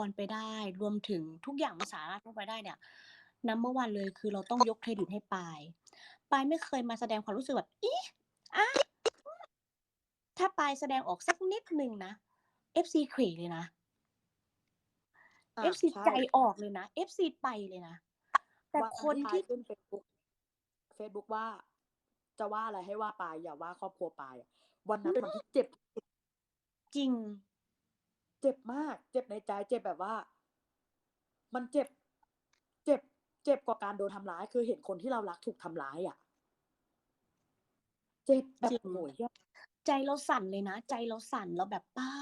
on ไปได้ รวมถึงทุกอย่างมันสามารถ move ไปได้เนี่ย number one เลยคือเราต้องยกเครดิตให้ปายปายไม่เคยมาแสดงความรู้สึกแบบอิ๊ะอะถ้าปายแสดงออกสักนิดหนึ่งนะ FC เขวเลยนะอา FC ใช่ใจออกเลยนะ FC ไปเลยนะ แต่วันคนที่ปายที่ขึ้นเฟซบุ๊กเฟซบุ๊กว่า จะว่าอะไรให้ว่าปายอย่าว่าครอบครัวปายอะวันนั้นเป็นวันที่เจ็บจริง เจ็บมาก เจ็บในใจ เจ็บแบบว่า มันเจ็บ เจ็บ เจ็บกว่าการโดนทำร้าย คือเห็นคนที่เรารักถูกทำร้ายอะเจ็บแบบจริงโอ้โฮเหี้ยใจเราสั่นเลยนะ ใจเราสั่นเราแบบป๊า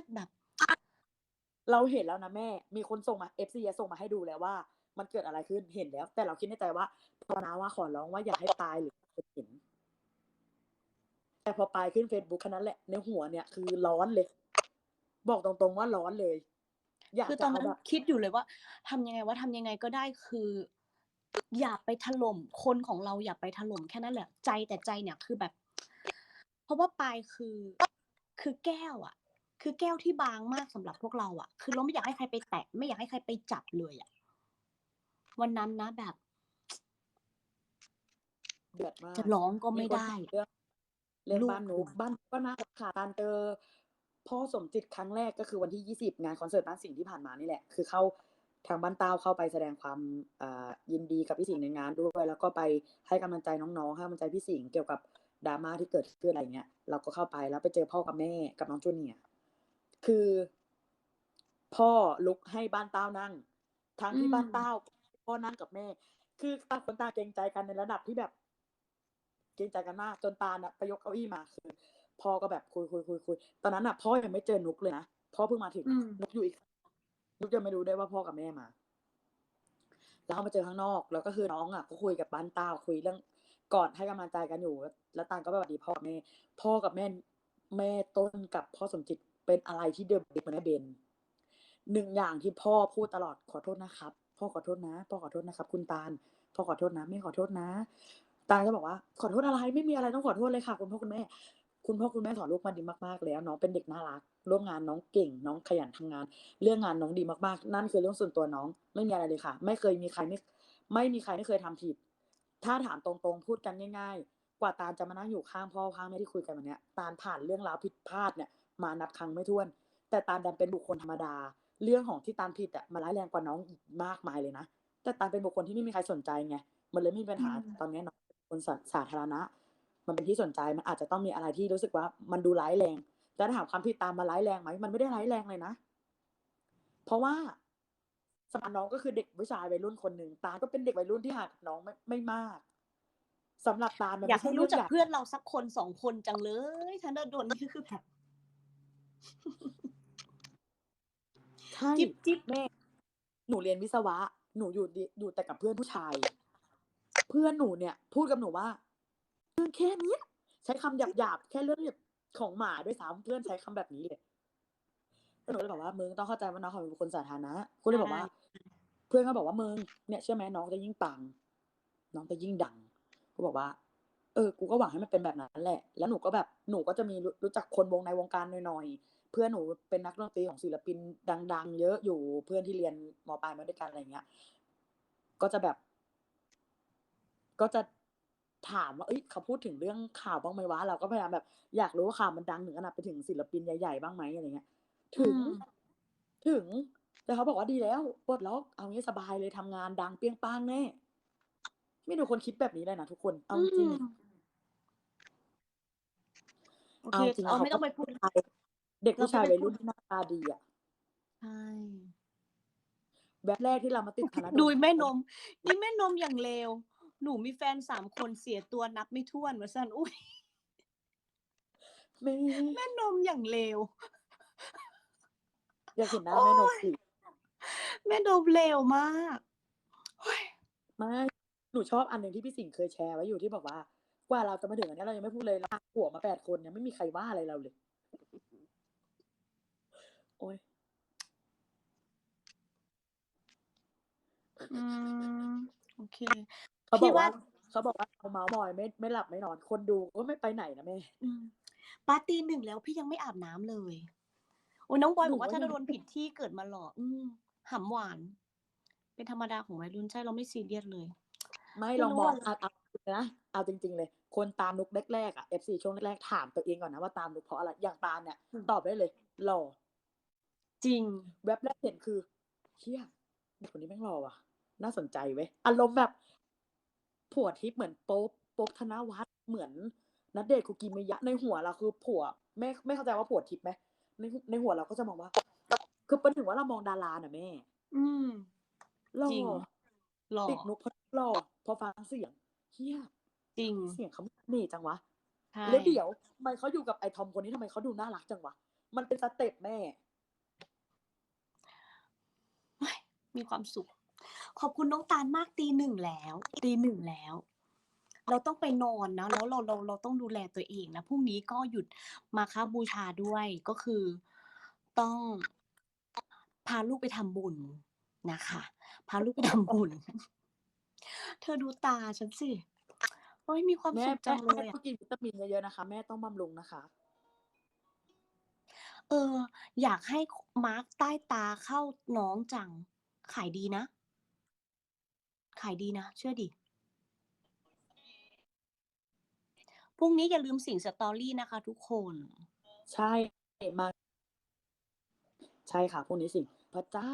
ดแบบ เราเห็นแล้วนะแม่ มีคนส่งมา FC อะส่งมาให้ดูแล้วว่า มันเกิดอะไรขึ้นเห็นแล้ว แต่เราคิดในใจว่าภาวนาว่าขอร้องว่าอย่าให้ปายหรือคนเห็นแต่พอปายขึ้นเฟซบุ๊กแค่นั้นแหละในหัวเนี่ยคือร้อนเลย บอกตรงๆว่าร้อนเลย อยากคือจะตอนเอานั้นแบบคิดอยู่เลยว่าทำยังไงวะทำยังไงก็ได้คือ อย่าไปถล่มคนของเราอย่าไปถล่มแค่นั้นแหละใจแต่ใจเนี่ยคือแบบ เพราะว่าปายคือคือแก้วอะคือแก้วที่บางมากสำหรับพวกเราอะคือเราไม่อยากให้ใครไปแตะไม่อยากให้ใครไปจับเลยอะวันนั้นนะแบบเดือดมาจะกร้องก็มีไม่คนได้ถามเรื่องเรื่องลูบ้ากนหนูคุณบ้านก็น่าค่ะการเจอ พ่อสมจิตครั้งแรกก็คือวันที่ 20 งานคอนเสิร์ตบ้านสิงห์ที่ผ่านมานี่แหละ คือเข้าทางบ้านเต้าเข้าไปแสดงความยินดีกับพี่สิงห์ในงานด้วย แล้วก็ไปให้กำลังใจน้องๆให้กำลังใจพี่สิงห์เกี่ยวกับ drama ที่เกิดขึ้นอะไรเงี้ย เราก็เข้าไปแล้วไปเจอพ่อกับแม่กับน้อง Junior คือ พ่อลุกให้บ้านเต้านั่ง ทั้งที่บ้านเต้าพ่อนั่งกับแม่ คือต่างคนต่างเกรงใจกันในระดับที่แบบ เกรงใจกันมากจนตาลน่ะไปยกเก้าอี้มาคือ พ่อก็แบบคุยๆๆๆตอนนั้นน่ะพ่อยังไม่เจอนุ๊กเลยนะพ่อเพิ่งมาถึงอืมนุ๊กอยู่อีก นุ๊กยังไม่รู้ด้วยว่าพ่อกับแม่มา แล้วเขามาเจอข้างนอก แล้วก็คือน้องอะก็คุยกับบ้านเต้าคุยเรื่องกอดให้กำลังใจกันอยู่ แล้วแล้วตาลก็ไปหวัดดีพ่อกับแม่ พ่อกับแม่แม่ต้นกับพ่อสมจิตเป็นอะไรที่ The Best เหมือนแม่เบนหนึ่งอย่างที่พ่อพูดตลอด"ขอโทษนะครับ พ่อขอโทษนะ พ่อขอโทษนะครับ คุณตาลพ่อขอโทษนะแม่ขอโทษนะ"ตาลก็บอกว่า"ขอโทษอะไรไม่มีอะไรต้องขอโทษเลยค่ะคุณพ่อคุณแม่ คุณพ่อคุณแม่สอนลูกมาดีมากๆแล้วน้องเป็นเด็กน่ารัก ร่วมงานน้องเก่ง น้องขยันทำงาน เรื่องงานน้องดีมากๆ นั่นคือเรื่องส่วนตัวน้องไม่มีอะไรเลยค่ะ ไม่เคยมีใครไม่ไม่มีใครไม่เคยทำผิด ถ้าถามตรงๆพูดกันง่าย ๆ กว่าตาลจะมานั่งอยู่ข้างพ่อข้างแม่ที่คุยกันวันเนี้ยตาลผ่านเรื่องราวผิดพลาดเนี่ยมานับครั้งไม่ถ้วน แต่ตาลดันเป็นบุคคลธรรมดา เรื่องของที่ตาลผิดอะมันร้ายแรงกว่าน้องอีกมากมายเลยนะแต่ตาลเป็นบุคคลที่ไม่มีใครสนใจไงมันเลยไม่มีปัญอืหามตอนเนี้ยน้องเป็นคนสาสาธารณะ มันเป็นที่สนใจมันอาจจะต้องมีอะไรที่รู้สึกว่ามันดูร้ายแรงแต่ถ้าถามความผิดตาลมันร้ายแรงไหมมันไม่ได้ร้ายแรงเลยนะ เพราะว่าสำหรับน้องก็คือเด็กผู้ชายวัยรุ่นคนหนึ่งตาลก็เป็นเด็กวัยรุ่นที่ห่างกับน้องไม่ไม่มากสำหรับตาลมันอยาไม่กใช่ให้เรื่รู้องจัใหกญ่เพื่อนเราสักคน2คนจังเลยธนดลนี่คือแบบใช่จิ๊บจิ๊บแม่หนูเรียนวิศวะ หนูอยู่ดิอยู่แต่กับเพื่อนผู้ชาย เพื่อนหนูเนี่ย พูดกับหนูว่า" เรื่องแค่เนี้ย"ใช้คำหยาบๆแค่เรื่องแบบของหมาด้วยซ้ำเพื่อนใช้คำแบบนี้เลยแล้วหนูก็เลยบอกว่า"มึงต้องเข้าใจว่าน้องเขาเป็นบุคคลสาธารณะ"ก็เลยบอกว่าใช่เพื่อนก็บอกว่า"มึงเนี่ยเชื่อไหมน้องจะยิ่งปัง น้องจะยิ่งดัง"ก็บอกว่า"เออ กูก็หวังให้มันเป็นแบบนั้นแหละ"แล้วหนูก็แบบหนูก็จะมีรู้รู้จักคนวงในวงการหน่อยๆเพื่อนหนูเป็นนักดนตรีของศิลปินดัง ๆ เยอะอยู่เพื่อนที่เรียนม.ปลายมาด้วยกันอะไรอย่างเงี้ย ก็จะแบบ ก็จะ ถามว่า"เฮ้ยเขาพูดถึงเรื่องข่าวบ้างไหมวะ?"เราก็พยายามแบบ อยากรู้ว่าข่าวมันดังถึงขนาดไปถึงศิลปินใหญ่ๆบ้างไหมอะไรอย่างเงี้ยอืถึงมถึง แต่เขาบอกว่า"ดีแล้วปลดล็อกเอางี้สบายเลยทำงานดังเปรี้ยงป้างแน่"ไม่มีคนคิดแบบนี้เลยนะทุกคนเอาอืจริงมโอเอาเคจริงเราเขาไม่ก็ต้องไปพูดชายเด็กเราผู้ก็ชายไม่วัยพูรุ่ดนที่หน้าตาดีอะใช่แวบแรกที่เรามาติดธนดดูลแม่นม นี่แม่นมอย่างเลว หนูมีแฟน3คนเสียตัวนับไม่ถ้วนว่าซั่นอุ๊ยแม่แม่นมอย่างเลวอยากเห็นหน้าโอ๊แม่นมยสิแม่นมเลวมากโอ๊ยไม่หนูชอบอันหนึ่งที่พี่สิงห์เคยแชร์ไว้อยู่ที่บอกว่า กว่าเราจะมาถึงอันเนี้ยเรายังไม่พูดเลยเราพาผัวมา8คนยังไม่มีใครว่าอะไรเราเลย โอ๊ยอืมโอเค เขาบพี่อกว่ว่าเขาบอกว่าเราเมาท์มอยไม่ไม่หลับไม่นอน คนดูก็ไม่ไปไหนนะแม่อืมปาตี1แล้วพี่ยังไม่อาบน้ำเลยโอ๊ยอ้ยน้องบอยหนูบอกว่าว่าถ้ายังโดนผิดที่เกิดมาหล่ออืมหำหวาน เป็นธรรมดาของวัยรุ่นใช่เราไม่ซีเรียสเลย ไม่ไม่ลองรู้มองอะเอาเอานะเอาจริง ๆ เลย คนตามนุกแรกๆอะ FC ช่วงแรกๆถามตัวเองก่อนนะว่าตามนุกเพราะอะไรอย่างตามเนี่ยตอบได้เลยหล่อจริงแว็บแรกเห็นคือเชี่ยเด็กคนนี้แม่งหล่อว่ะ น่าสนใจเว้ยอารมณ์แบบ ผัวทิพย์เหมือนโป๊ปโป๊ปธนวัฒน์เหมือนนัดเดทคุกิมิยะในหัวเราคือผัวแม่ไม่เข้าใจว่าผัวทิพย์ไหมในในหัวเราก็จะมองว่าคือเป็นถึงว่าเรามองดาราน่ะแม่ อืมหล่อจริงหล่อติดนุกเพราะหล่อพอฟังเสียงเฮียจริงเสียงเขาเน่จังวะใช่แล้วเดี๋ยวทำไมเขาอยู่กับไอ้ทอมคนนี้ทำไมเขาดูน่ารักจังวะมันเป็นสเต็ปแม่มีความสุข ขอบคุณน้องตาลมากตีหนึ่งแล้วตีหนึ่งแล้ว เราต้องไปนอนนะแล้วเราเราเราต้องดูแลตัวเองนะพรุ่งนี้ก็หยุดมาค้าบูชาด้วยก็คือต้องพาลูกไปทำบุญนะคะ พาลูกไปทำบุญ เธอดูตาฉันสิโอ้ยมีความแม่สุขจัแม่งเลแม่ยต้ออะงกินวิตามินเยอะๆนะคะ แม่ต้องบำรุงนะคะ เออ อยากให้มาร์กใต้ตาเข้าน้องจัง ขายดีนะ ขายดีนะ เชื่อดิพรุ่งนี้อย่าลืมสิ่งสตอรี่นะคะ ทุกคน ใช่มาใช่ค่ะพวกนี้สิพระเจ้า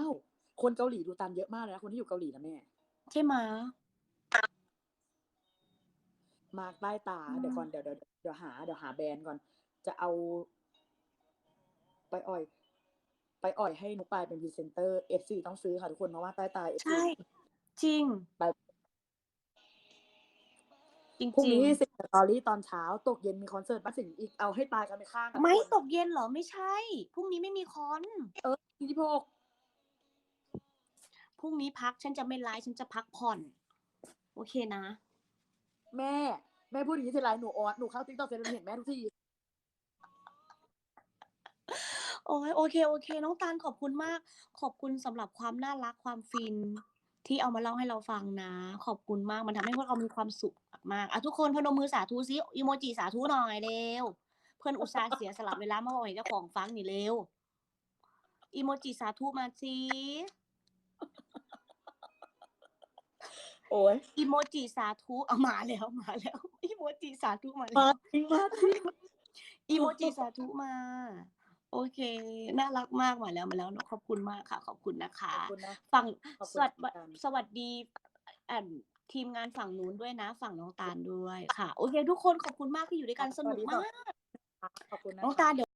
คนเกาหลีดูตามเยอะมากเลยนะคนที่อยู่เกาหลีนะแม่ ใช่ไหมะมาใต้ตาอืมเดี๋ยวก่อนเดี๋ยวเดี๋ยวเดี๋ยวหาเดี๋ยวหาแบรนด์ก่อน จะเอา ไปอ่อย ไปอ่อยให้นุกปายเป็นพรีเซนเตอร์ FC ต้องซื้อค่ะทุกคนเพราะว่าใต้ตา FC ใช่ จริงไปจริงพรุ่งจริงนี้สิสตอรี่ตอนเช้า ตกเย็นมีคอนเสิร์ตบ้านสิงห์อีกเอาให้ตายกันไปข้างกันไม่ทุตคนกเย็นเหรอไม่ใช่พรุ่งนี้ไม่มีคอนเออที่ที่พกพรุ่งนี้พักฉันจะไม่ไลฟ์ฉันจะพักผ่อน โอเคนะ แม่ แม่พูดอย่างนี้ทีไรหนูออดหนูเข้าติ๊กต็อกเสร็จแล้วหนูเห็นแม่ทุกทีโอ้ยโอเค โอเค น้องตาลขอบคุณมาก ขอบคุณสำหรับความน่ารักความฟิน ที่เอามาเล่าให้เราฟังนะ ขอบคุณมากมันทำให้พวกเรามีความสุขมากๆอะทุกคนพนมมือสาธุซิอีโมจิสาธุหน่อยเร็วเพื่อนอุตส่าห์เสียสละเวลามาบอกให้เจ้าของฟังนี่เร็วอีโมจิสาธุมาสิโอ้ยอีโมจิสาธุเอามาแล้วมาแล้วอีโมจิสาธุมามาแล้วจริงมาจริงอีโมจิสาธุมา โอเค น่ารักมากมาแล้วมาแล้วเนอะขอบคุณมากค่ะ ขอบคุณนะคะ ขอบคุณนะฝั่งขอบสคุณวัสเหมืดีอนกันสวัสดีอ่าทีมงานฝั่งนู้นด้วยนะ ฝั่งน้องตาลด้วยค่ะ โอเค ทุกคนขอบคุณมากที่อยู่ด้วยกันสนุกมาก ขอบคุณนะน้องคะ ตาลเดี๋ยว